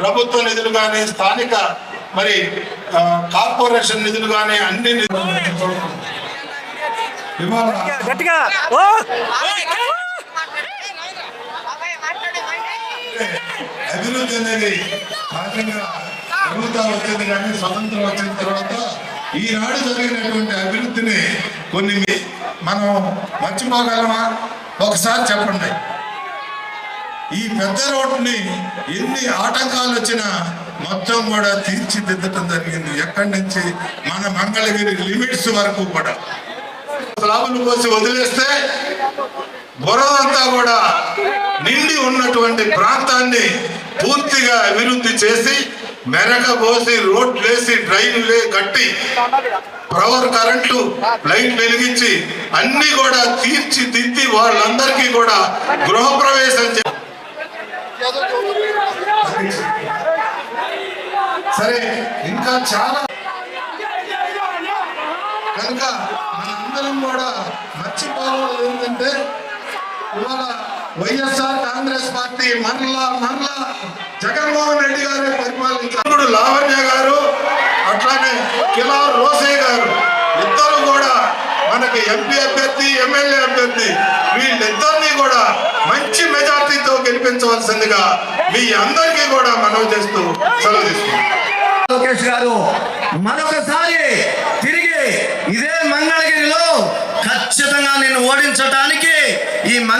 ప్రభుత్వ నిధులు కానీ స్థానిక మరి కార్పొరేషన్ నిధులు. కానీ అన్ని గట్టిగా అభివృద్ధి అనేది సహజంగా ప్రభుత్వం వచ్చింది కానీ స్వతంత్రం వచ్చిన తర్వాత ఈనాడు జరిగినటువంటి అభివృద్ధిని కొన్ని మనం మర్చిపోగలమా? ఒకసారి చెప్పండి. ఈ పెద్ద రోడ్డుని ఎన్ని ఆటంకాలు వచ్చినా మొత్తం కూడా తీర్చిదిద్దటం జరిగింది. ఎక్కడి నుంచి? మన మంగళగిరి లిమిట్స్ వరకు కూడా. స్లాబులు పోసి వదిలేస్తే బురదంతా కూడా నిండి ఉన్నటువంటి ప్రాంతాన్ని పూర్తిగా అభివృద్ధి చేసి మెరక పోసి రోడ్లు వేసి డ్రైన్లు కట్టి పవర్ కరెంటు లైట్ వెలిగించి అన్ని కూడా తీర్చిదిద్ది వాళ్ళందరికీ కూడా గృహప్రవేశం చే సరే ఇంకా చాలా. కనుక మనందరం కూడా మర్చిపోవాలి ఏంటంటే ఇవాళ వైఎస్ఆర్ కాంగ్రెస్ పార్టీ మరలా మరలా జగన్మోహన్ రెడ్డి గారే పరిపాలించారు. లావణ్య గారు అట్లానే కిలా రోసయ్య గారు ఇద్దరు కూడా మనకి ఎంపీ అభ్యర్థి ఎమ్మెల్యే అభ్యర్థి వీళ్ళిద్దరినీ కూడా మంచి మెజార్టీతో గెలిపించవలసిందిగా మీ అందరికీ కూడా మనవి చేస్తూ సెలవు గారు మరొకసారి తిరిగి ఇదే మంగళగిరిలో ఖచ్చితంగా నేను ఓడించటానికి ఈ మంగ